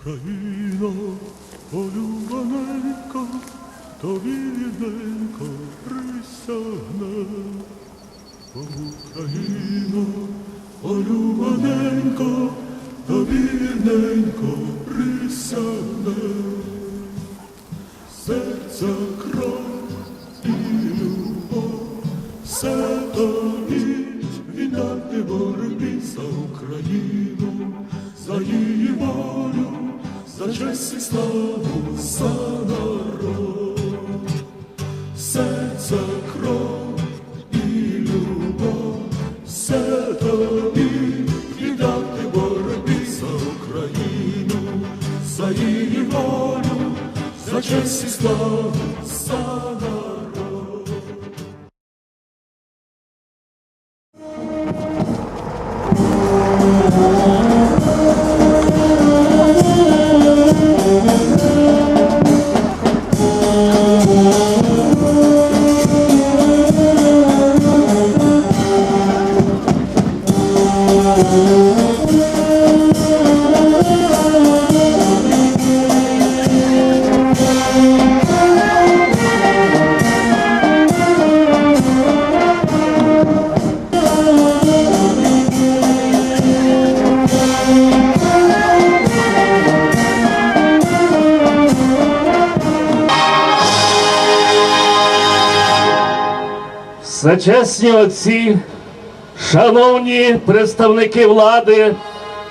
Україно, полюбаненько, тобі рідненько присягне. Україно, полюбаненько, тобі рідненько присягне. Серця честь і славу, за Всечесні отці, шановні представники влади,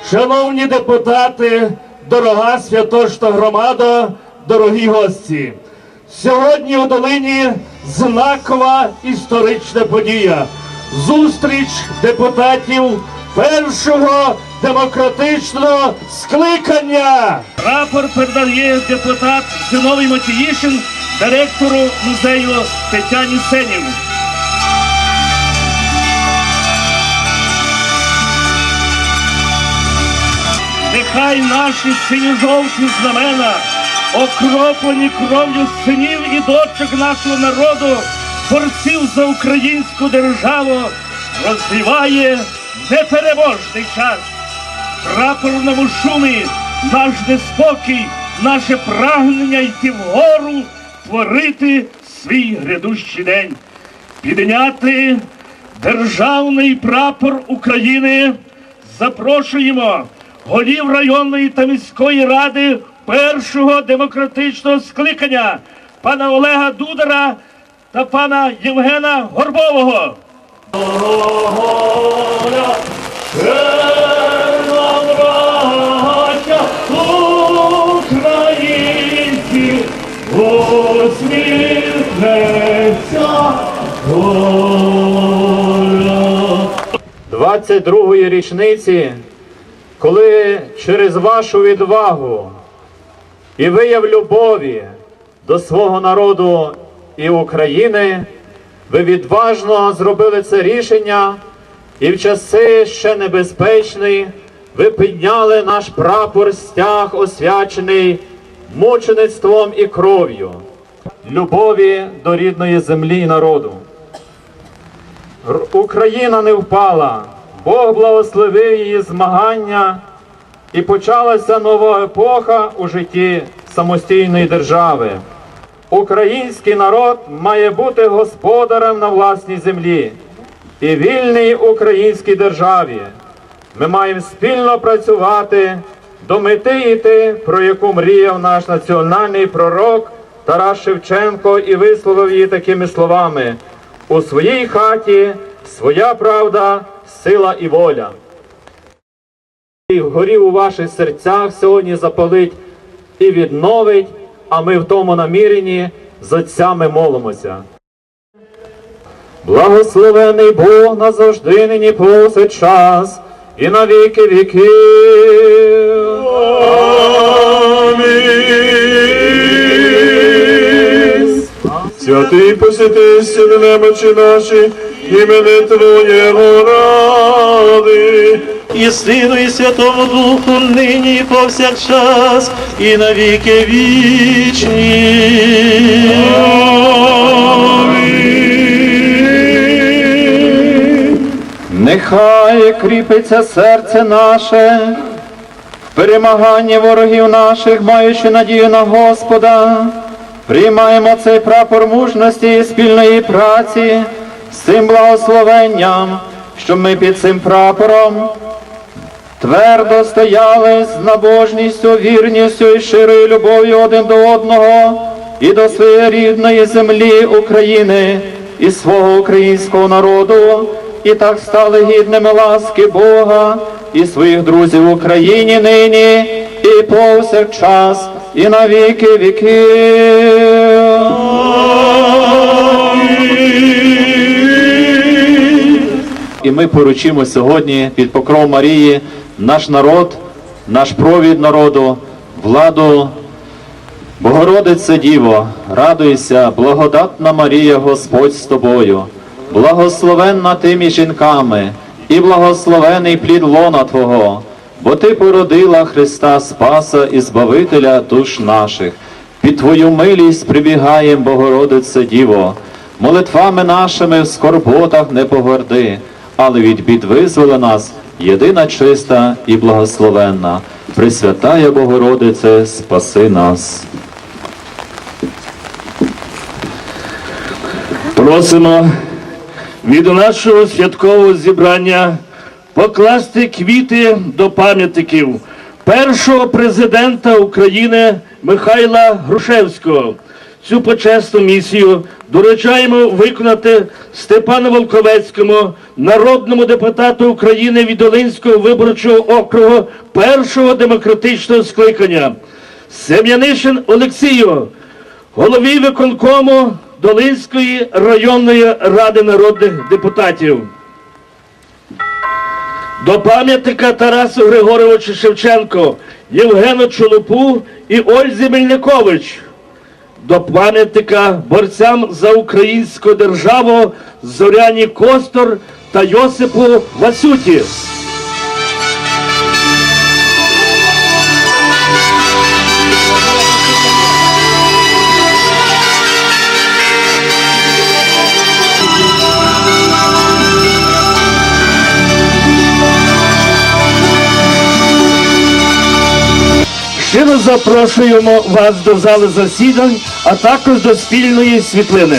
шановні депутати, дорога святошта громада, дорогі гості. Сьогодні у долині знакова історична подія. Зустріч депутатів першого демократичного скликання. Рапорт передає депутат Зіновій Матіїшин директору музею Тетяні Сенів. Нехай наші синьо-жовті знамена, окроплені кров'ю синів і дочок нашого народу, борців за українську державу, розвиває непереможний час. В прапорному шумі наш неспокій, наше прагнення йти вгору, творити свій грядущий день, підняти державний прапор України. Запрошуємо голів районної та міської ради першого демократичного скликання пана Олега Дудара та пана Євгена Горбового. Доля. 22-ї річниці, коли через вашу відвагу і вияв любові до свого народу і України, ви відважно зробили це рішення, і в часи ще небезпечні ви підняли наш прапор стяг, освячений мучеництвом і кров'ю, любові до рідної землі і народу. Україна не впала, Бог благословив її змагання, і почалася нова епоха у житті самостійної держави. Український народ має бути господарем на власній землі і вільній українській державі. Ми маємо спільно працювати до мети йти, про яку мріяв наш національний пророк Тарас Шевченко і висловив її такими словами: у своїй хаті своя правда, сила і воля. І горів у ваших серцях сьогодні запалить і відновить, а ми в тому наміренні з отцями молимося. Благословений Бог назавжди нині повсякчас і на віки віків. Святий посіти стіни немочі наші, імени Твоєго ради. і Сину, і Святому Духу, нині і повсякчас, і на віки вічні. Нехай кріпиться серце наше в перемаганні ворогів наших, маючи надію на Господа. Приймаємо цей прапор мужності і спільної праці з цим благословенням, що ми під цим прапором твердо стояли з набожністю, вірністю і щирою любов'ю один до одного і до своєї рідної землі України і свого українського народу, і так стали гідними ласки Бога і своїх друзів в Україні нині і повсякчас, і на віки віків. І ми поручимо сьогодні під покров Марії наш народ, наш провід народу, владу. Богородице Діво, радуйся, благодатна Марія, Господь з тобою, благословенна ти між жінками, і благословений плід лона Твого, бо Ти породила Христа Спаса і Збавителя душ наших. Під Твою милість прибігаєм, Богородице Діво, молитвами нашими в скорботах не погорди, але від бід визволи нас єдина чиста і благословенна. Пресвятая Богородице, спаси нас. Просимо від нашого святкового зібрання покласти квіти до пам'ятників першого президента України Михайла Грушевського. Цю почесну місію доручаємо виконати Степану Волковецькому, народному депутату України від Долинського виборчого округу першого демократичного скликання. Сем'янишин Олексію, голові виконкому Долинської районної ради народних депутатів. До пам'ятника Тарасу Григоровичу Шевченко, Євгену Чолопу і Ользі Мельникович. До пам'ятника борцям за українську державу Зоряні Костор та Йосипу Васюті. Щиро запрошуємо вас до зали засідань, а також до спільної світлини.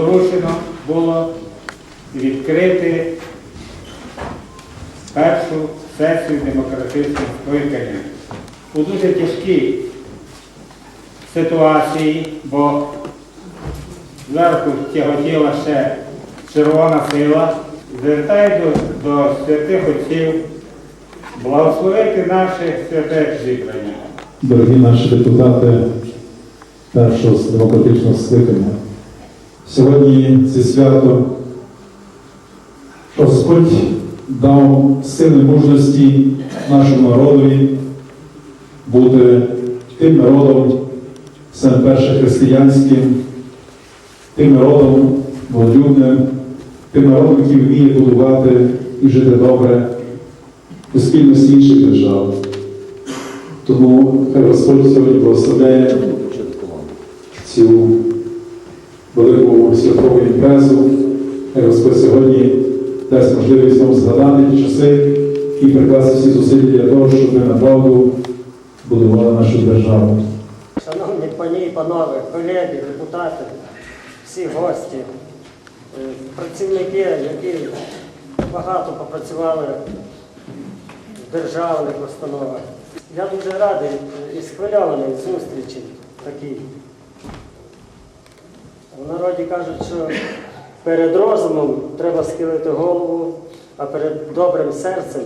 Доручено було відкрити першу сесію демократичного скликання. У дуже тяжкій ситуації, бо зверху тяготіла ще червона сила, звертаю до, святих отців благословити наше святе зібрання. Дорогі наші депутати першого демократичного скликання. Сьогодні це свято Господь дав сили мужності нашому народові бути тим народом, саме перше християнським, тим народом волюбним, тим народом, який вміє будувати і жити добре у спільності інших держав. Тому хай Господь сьогодні благословляє цю велику святкову імпрезу. Господь сьогодні дасть можливість нам згадати ті часи і прикласти всі зусилля для того, щоб ми направду будували нашу державу. Шановні пані і панове, колеги, депутати, всі гості, е, працівники, які багато попрацювали в державних установах. Я дуже радий і схвильований зустрічі такій. В народі кажуть, що перед розумом треба схилити голову, а перед добрим серцем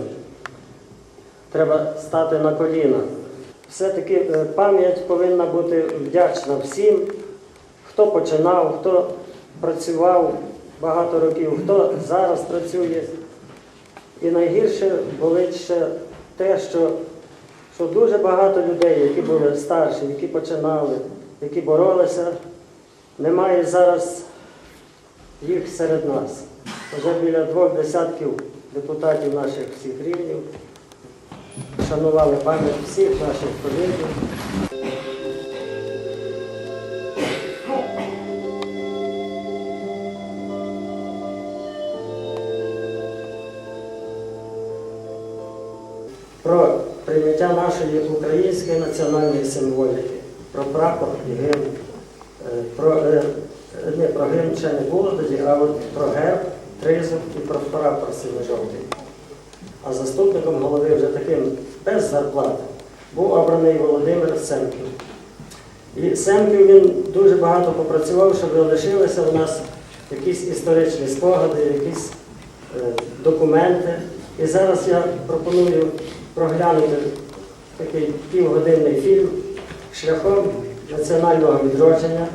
треба стати на коліна. Все-таки е, пам'ять повинна бути вдячна всім, хто починав, хто працював багато років, хто зараз працює. І найгірше болить ще те, що що дуже багато людей, які були старші, які починали, які боролися, немає зараз їх серед нас. Вже біля двох десятків депутатів наших всіх рівнів шанували пам'ять всіх наших колегів. про прийняття нашої української національної символіки, про прапор і гімн, е, про, е, не, про ще не було тоді, а от про герб, тризуб і про прапор синьо-жовтий. А заступником голови вже таким без зарплати був обраний Володимир Семків. І Семків він дуже багато попрацював, щоб лишилися у нас якісь історичні спогади, якісь е, документи. І зараз я пропоную проглянути такий півгодинний фільм шляхом національного відродження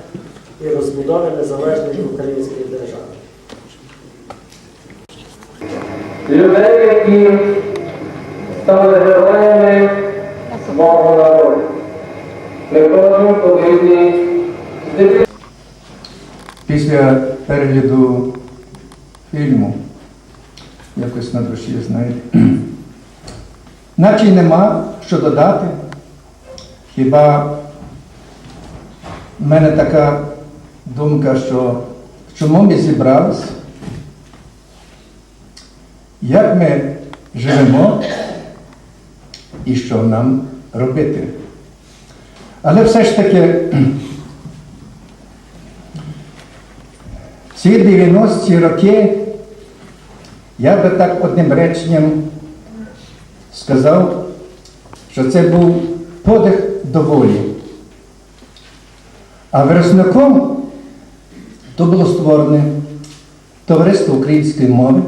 і розбудови незалежної української держави. людей, які стали героями свого народу. Ми кожен повинні. Після перегляду фільму, якось на душі, знаєте, наче й нема що додати. Хіба в мене така думка, що чому ми зібрались, як ми живемо і що нам робити. Але все ж таки Ці 90-ті роки, я би так одним реченням сказав, що це був подих до волі. А виразником то було створене Товариство української мови,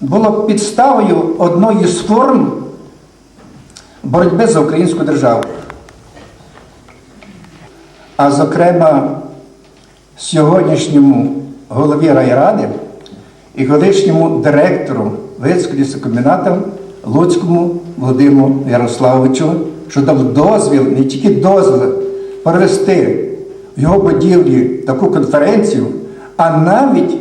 було підставою одної з форм боротьби за українську державу. А зокрема, сьогоднішньому голові райради і колишньому директору Вицького лісокомбіната Луцькому Володимиру Ярославовичу, що дав дозвіл, не тільки дозвіл провести його будівлі таку конференцію, а навіть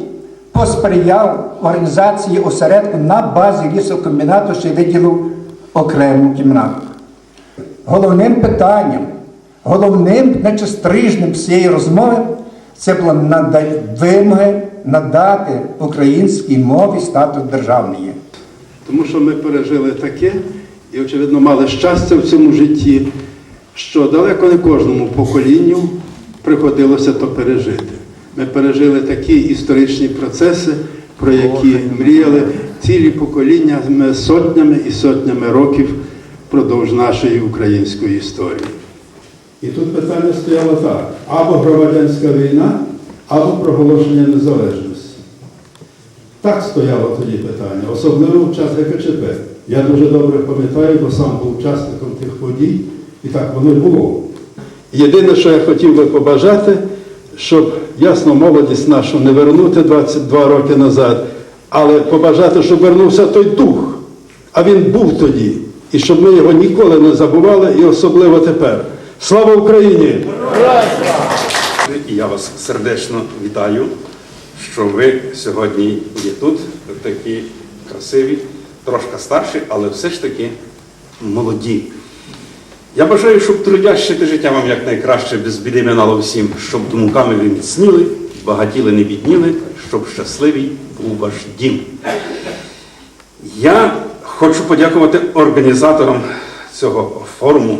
посприяв організації осередку на базі лісокомбінату, що виділив окрему кімнату. Головним питанням, головним значить, стрижнем всієї розмови це було нада- вимоги надати українській мові статус державної. Тому що ми пережили таке і, очевидно, мали щастя в цьому житті, що далеко не кожному поколінню приходилося то пережити. Ми пережили такі історичні процеси, про які мріяли цілі покоління ми сотнями і сотнями років впродовж нашої української історії. І тут питання стояло так: або громадянська війна, або проголошення незалежності. Так стояло тоді питання, особливо в час ГКЧП. Я дуже добре пам'ятаю, бо сам був учасником тих подій, і так воно було. Єдине, що я хотів би побажати, щоб ясно молодість нашу не вернути 22 роки назад, але побажати, щоб вернувся той дух. А він був тоді. І щоб ми його ніколи не забували, і особливо тепер. Слава Україні! І я вас сердечно вітаю, що ви сьогодні є тут, такі красиві, трошки старші, але все ж таки молоді. Я бажаю, щоб трудяще те життя вам якнайкраще без біди минало всім, щоб думками ви міцніли, багатіли, не бідніли, щоб щасливий був ваш дім. Я хочу подякувати організаторам цього форуму